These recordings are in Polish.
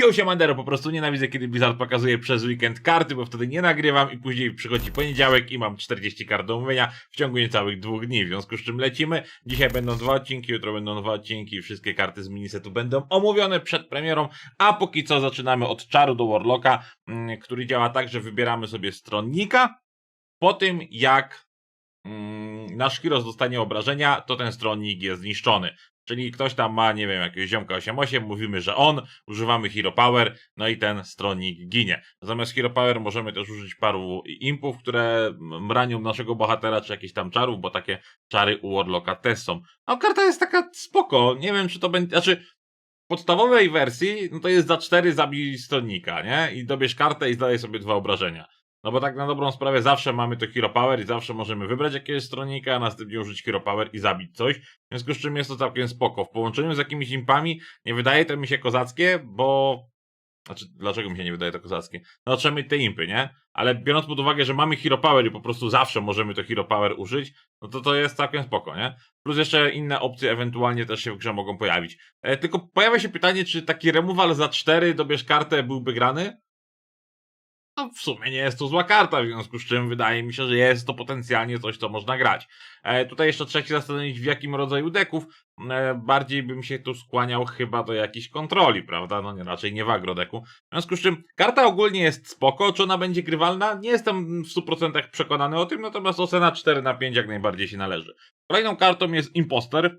Yo się Mandero, po prostu nienawidzę, kiedy Blizzard pokazuje przez weekend karty, bo wtedy nie nagrywam i później przychodzi poniedziałek i mam 40 kart do omówienia w ciągu niecałych dwóch dni, w związku z czym lecimy. Dzisiaj będą dwa odcinki, jutro będą dwa odcinki, wszystkie karty z minisetu będą omówione przed premierą, a póki co zaczynamy od czaru do Warlocka, mm, który działa tak, że wybieramy sobie stronnika, po tym jak mm, nasz Heroes dostanie obrażenia, to ten stronnik jest zniszczony. Czyli ktoś tam ma, nie wiem, jakiegoś ziomka 8-8, mówimy, że on, używamy Hero Power, no i ten stronnik ginie. Zamiast Hero Power możemy też użyć paru impów, które ranią naszego bohatera, czy jakichś tam czarów, bo takie czary u Warlocka też są. No karta jest taka spoko, nie wiem, czy to będzie, znaczy w podstawowej wersji, no to jest za 4 zabij stronnika, nie? I dobierz kartę i zdaj sobie dwa obrażenia. No bo tak na dobrą sprawę zawsze mamy to Hero Power i zawsze możemy wybrać jakiegoś stronnika, a następnie użyć Hero Power i zabić coś. W związku z czym jest to całkiem spoko. W połączeniu z jakimiś impami nie wydaje to mi się kozackie, bo... Znaczy, dlaczego mi się nie wydaje to kozackie? No trzeba mieć te impy, nie? Ale biorąc pod uwagę, że mamy Hero Power i po prostu zawsze możemy to Hero Power użyć, no to to jest całkiem spoko, nie? Plus jeszcze inne opcje ewentualnie też się w grze mogą pojawić. E, tylko pojawia się pytanie, czy taki removal za 4 dobierz kartę byłby grany? No, w sumie nie jest to zła karta, w związku z czym wydaje mi się, że jest to potencjalnie coś, co można grać. E, tutaj jeszcze trzeba się zastanowić, w jakim rodzaju deków. E, bardziej bym się tu skłaniał chyba do jakiejś kontroli, prawda? No nie, raczej nie w agrodeku. W związku z czym karta ogólnie jest spoko, czy ona będzie grywalna? Nie jestem w 100% przekonany o tym, natomiast ocena 4 na 5 jak najbardziej się należy. Kolejną kartą jest Imposter.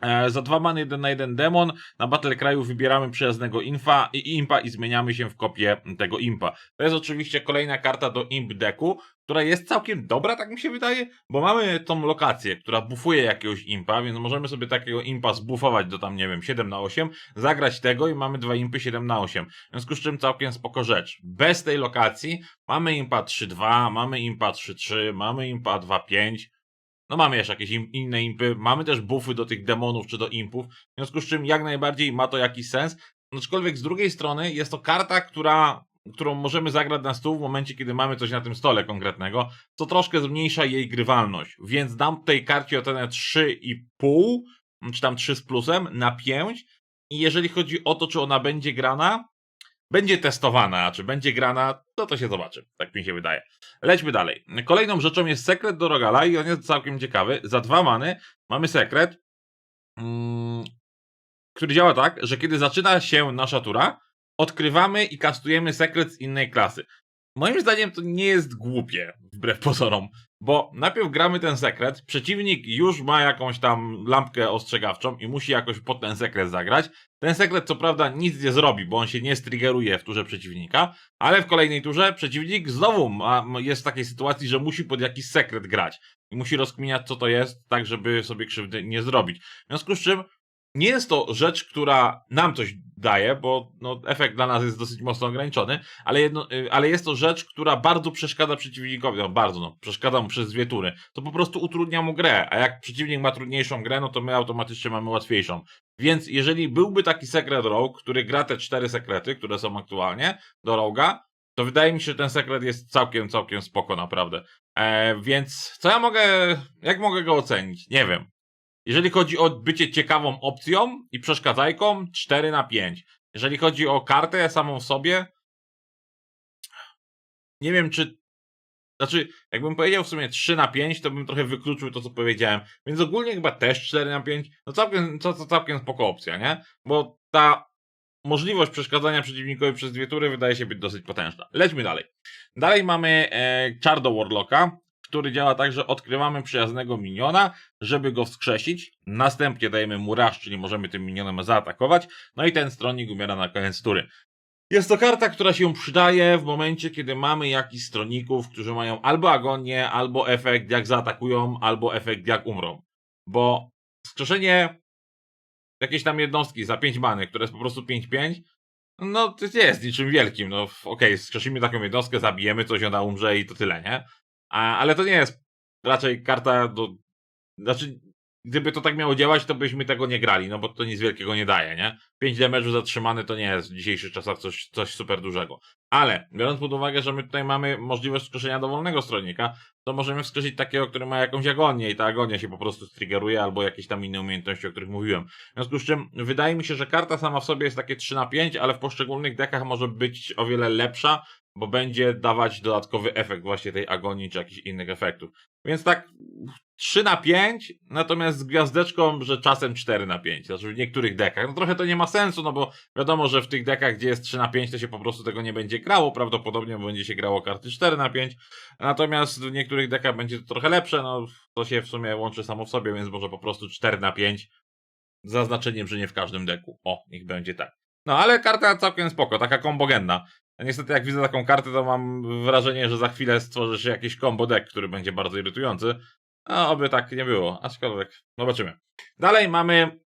E, za dwa many, jeden na jeden demon. Na Battle Kraju wybieramy przyjaznego infa i impa i zmieniamy się w kopię tego impa. To jest oczywiście kolejna karta do imp decku, która jest całkiem dobra, tak mi się wydaje, bo mamy tą lokację, która bufuje jakiegoś impa, więc możemy sobie takiego impa zbufować do tam, nie wiem, 7 na 8, zagrać tego i mamy dwa impy 7 na 8. W związku z czym całkiem spoko rzecz. Bez tej lokacji mamy impa 3-2, mamy impa 3-3, mamy impa 2-5, no mamy jeszcze jakieś im, inne impy, mamy też buffy do tych demonów czy do impów, w związku z czym jak najbardziej ma to jakiś sens. Aczkolwiek z drugiej strony jest to karta, która, którą możemy zagrać na stół w momencie, kiedy mamy coś na tym stole konkretnego, co troszkę zmniejsza jej grywalność. Więc dam tej karcie ocenę 3,5, czy tam 3 z plusem, na 5. I jeżeli chodzi o to, czy ona będzie grana, będzie testowana, czy będzie grana, to to się zobaczy. Tak mi się wydaje. Lećmy dalej. Kolejną rzeczą jest sekret do Rogala i on jest całkiem ciekawy. Za dwa many mamy sekret, mm, który działa tak, że kiedy zaczyna się nasza tura, odkrywamy i kastujemy sekret z innej klasy. Moim zdaniem to nie jest głupie, wbrew pozorom, bo najpierw gramy ten sekret, przeciwnik już ma jakąś tam lampkę ostrzegawczą i musi jakoś pod ten sekret zagrać. Ten sekret co prawda nic nie zrobi, bo on się nie striggeruje w turze przeciwnika, ale w kolejnej turze przeciwnik znowu ma, jest w takiej sytuacji, że musi pod jakiś sekret grać i musi rozkminiać co to jest, tak żeby sobie krzywdy nie zrobić. W związku z czym nie jest to rzecz, która nam coś daje, bo no, efekt dla nas jest dosyć mocno ograniczony, ale, jedno, y, ale jest to rzecz, która bardzo przeszkadza przeciwnikowi, no bardzo, no, przeszkadza mu przez dwie tury. To po prostu utrudnia mu grę, a jak przeciwnik ma trudniejszą grę, no to my automatycznie mamy łatwiejszą. Więc jeżeli byłby taki sekret Rogue, który gra te cztery sekrety, które są aktualnie do Roga, to wydaje mi się, że ten sekret jest całkiem, całkiem spoko naprawdę. E, więc co ja mogę, jak mogę go ocenić? Nie wiem. Jeżeli chodzi o bycie ciekawą opcją i przeszkadzajką, 4 na 5. Jeżeli chodzi o kartę samą w sobie, nie wiem czy. Znaczy, jakbym powiedział w sumie 3 na 5, to bym trochę wykluczył to, co powiedziałem. Więc ogólnie chyba też 4 na 5. No całkiem, to, to całkiem spoko opcja, nie? Bo ta możliwość przeszkadzania przeciwnikowi przez dwie tury wydaje się być dosyć potężna. Lećmy dalej. Dalej mamy e, czar do Warlocka który działa tak, że odkrywamy przyjaznego miniona, żeby go wskrzesić. Następnie dajemy mu rush, czyli możemy tym minionem zaatakować. No i ten stronnik umiera na koniec tury. Jest to karta, która się przydaje w momencie, kiedy mamy jakichś stronników, którzy mają albo agonię, albo efekt jak zaatakują, albo efekt jak umrą. Bo wskrzeszenie jakiejś tam jednostki za 5 many, które jest po prostu 5-5, no to nie jest niczym wielkim. No okej, okay, skrzesimy taką jednostkę, zabijemy coś, ona umrze i to tyle, nie? A, ale to nie jest raczej karta do. Znaczy, gdyby to tak miało działać, to byśmy tego nie grali, no bo to nic wielkiego nie daje, nie? 5 damage'u zatrzymany to nie jest w dzisiejszych czasach coś, coś super dużego. Ale, biorąc pod uwagę, że my tutaj mamy możliwość wskrzeszenia dowolnego stronnika, to możemy wskrzesić takiego, który ma jakąś agonię i ta agonia się po prostu triggeruje, albo jakieś tam inne umiejętności, o których mówiłem. W związku z czym, wydaje mi się, że karta sama w sobie jest takie 3 na 5, ale w poszczególnych dekach może być o wiele lepsza, bo będzie dawać dodatkowy efekt właśnie tej agonii czy jakichś innych efektów. Więc tak 3 na 5, natomiast z gwiazdeczką, że czasem 4 na 5, znaczy w niektórych dekach. No trochę to nie ma sensu, no bo wiadomo, że w tych dekach, gdzie jest 3 na 5, to się po prostu tego nie będzie grało, prawdopodobnie będzie się grało karty 4 na 5, natomiast w niektórych dekach będzie to trochę lepsze, no to się w sumie łączy samo w sobie, więc może po prostu 4 na 5, z zaznaczeniem, że nie w każdym deku. O, niech będzie tak. No ale karta całkiem spoko, taka kombogenna. Niestety jak widzę taką kartę, to mam wrażenie, że za chwilę stworzy się jakiś combo deck, który będzie bardzo irytujący. A oby tak nie było, aczkolwiek zobaczymy. Dalej mamy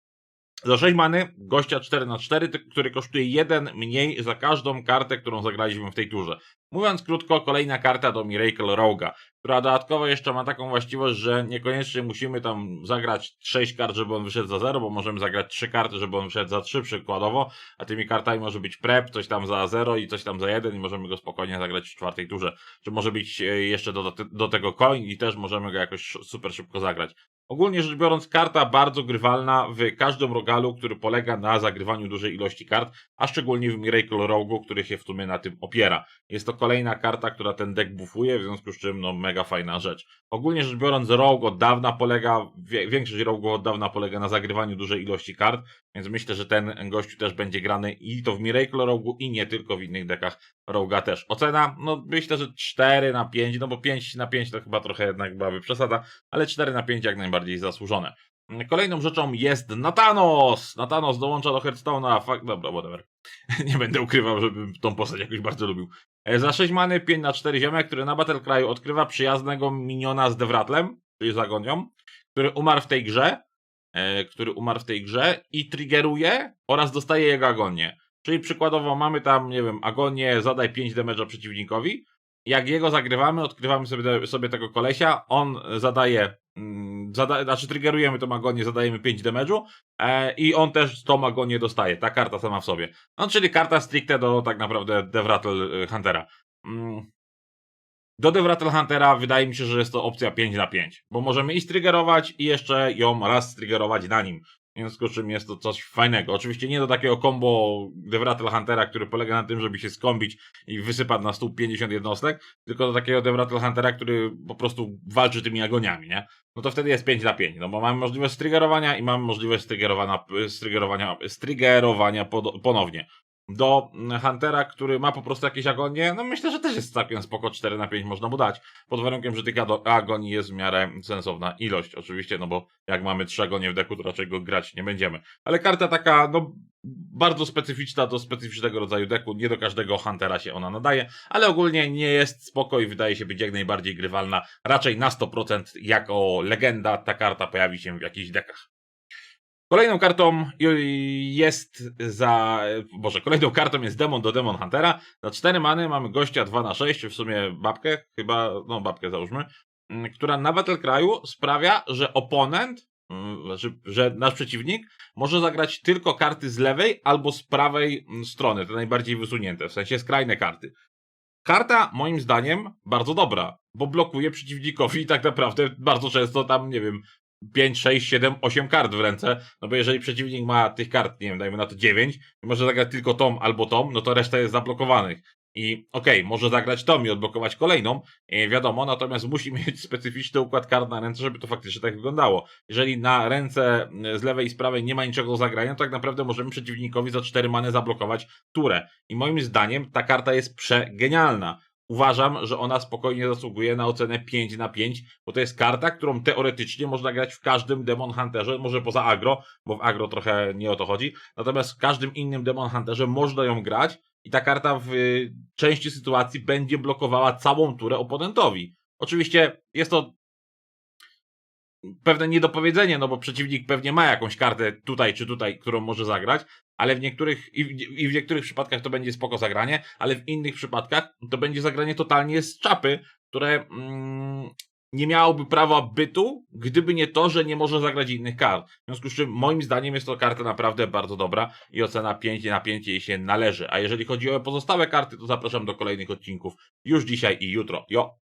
za 6 many gościa 4 na 4 ty- który kosztuje 1 mniej za każdą kartę, którą zagraliśmy w tej turze. Mówiąc krótko, kolejna karta do Miracle Roga, która dodatkowo jeszcze ma taką właściwość, że niekoniecznie musimy tam zagrać 6 kart, żeby on wyszedł za 0, bo możemy zagrać 3 karty, żeby on wyszedł za 3 przykładowo, a tymi kartami może być prep, coś tam za 0 i coś tam za 1 i możemy go spokojnie zagrać w czwartej turze. Czy może być e, jeszcze do, do tego coin i też możemy go jakoś super szybko zagrać. Ogólnie rzecz biorąc, karta bardzo grywalna w każdym rogalu, który polega na zagrywaniu dużej ilości kart, a szczególnie w Miracle Rogu, który się w sumie na tym opiera. Jest to kolejna karta, która ten deck buffuje, w związku z czym no mega fajna rzecz. Ogólnie rzecz biorąc, Rogue od dawna polega, większość Rogue'ów od dawna polega na zagrywaniu dużej ilości kart, więc myślę, że ten gościu też będzie grany i to w Miracle Rogu i nie tylko w innych deckach Roga też. Ocena, no myślę, że 4 na 5, no bo 5 na 5 to chyba trochę jednak byłaby przesada, ale 4 na 5 jak najbardziej zasłużone. Kolejną rzeczą jest Natanos! Natanos dołącza do Hearthstone'a, fuck, dobra, whatever. nie będę ukrywał, żebym tą postać jakoś bardzo lubił. E, Za 6 many 5 na 4 ziomek, który na Battle Cry odkrywa przyjaznego miniona z Devratlem, czyli z Agonią, który umarł w tej grze, e, który umarł w tej grze i triggeruje oraz dostaje jego agonię. Czyli przykładowo mamy tam, nie wiem, agonię, zadaj 5 damage'a przeciwnikowi. Jak jego zagrywamy, odkrywamy sobie, sobie tego kolesia, on zadaje, mm, zada, znaczy triggerujemy tą agonię, zadajemy 5 damage'u e, i on też tą agonię dostaje, ta karta sama w sobie. No, czyli karta stricte do tak naprawdę Devrattle Huntera. Mm. Do Devrattle Huntera wydaje mi się, że jest to opcja 5 na 5, bo możemy i striggerować i jeszcze ją raz striggerować na nim. W związku z czym jest to coś fajnego. Oczywiście nie do takiego combo Devrattle Huntera, który polega na tym, żeby się skombić i wysypać na stół 50 jednostek, tylko do takiego Devrattle Huntera, który po prostu walczy tymi agoniami, nie? No to wtedy jest 5 na 5, no bo mamy możliwość striggerowania i mamy możliwość striggerowania, striggerowania, striggerowania ponownie. Do Huntera, który ma po prostu jakieś agonie, no myślę, że też jest całkiem spoko 4 na 5 można mu dać. Pod warunkiem, że tych agonii jest w miarę sensowna ilość, oczywiście, no bo jak mamy 3 agonie w deku, to raczej go grać nie będziemy. Ale karta taka, no bardzo specyficzna do specyficznego rodzaju deku, nie do każdego Huntera się ona nadaje, ale ogólnie nie jest spoko i wydaje się być jak najbardziej grywalna. Raczej na 100% jako legenda ta karta pojawi się w jakichś dekach. Kolejną kartą jest za. Boże, kolejną kartą jest Demon do Demon Huntera. Za 4 many mamy gościa 2 na 6 w sumie babkę, chyba, no babkę załóżmy, mm, która na Battle Cry'u sprawia, że oponent, mm, znaczy, że nasz przeciwnik może zagrać tylko karty z lewej albo z prawej mm, strony, te najbardziej wysunięte, w sensie skrajne karty. Karta, moim zdaniem, bardzo dobra, bo blokuje przeciwnikowi tak naprawdę bardzo często tam, nie wiem, 5, 6, 7, 8 kart w ręce, no bo jeżeli przeciwnik ma tych kart, nie wiem, dajmy na to 9, i może zagrać tylko tą albo tą, no to reszta jest zablokowanych. I okej, może zagrać tą i odblokować kolejną, e, wiadomo, natomiast musi mieć specyficzny układ kart na ręce, żeby to faktycznie tak wyglądało. Jeżeli na ręce z lewej i z prawej nie ma niczego do zagrania, to tak naprawdę możemy przeciwnikowi za 4 many zablokować turę. I moim zdaniem ta karta jest przegenialna. Uważam, że ona spokojnie zasługuje na ocenę 5 na 5, bo to jest karta, którą teoretycznie można grać w każdym Demon Hunterze, może poza agro, bo w agro trochę nie o to chodzi, natomiast w każdym innym Demon Hunterze można ją grać i ta karta w y, części sytuacji będzie blokowała całą turę oponentowi. Oczywiście jest to pewne niedopowiedzenie, no bo przeciwnik pewnie ma jakąś kartę tutaj czy tutaj, którą może zagrać, ale w niektórych, i w, i w niektórych przypadkach to będzie spoko zagranie, ale w innych przypadkach to będzie zagranie totalnie z czapy, które mm, nie miałoby prawa bytu, gdyby nie to, że nie może zagrać innych kart. W związku z czym moim zdaniem jest to karta naprawdę bardzo dobra i ocena 5 na 5 jej się należy. A jeżeli chodzi o pozostałe karty, to zapraszam do kolejnych odcinków już dzisiaj i jutro. Jo!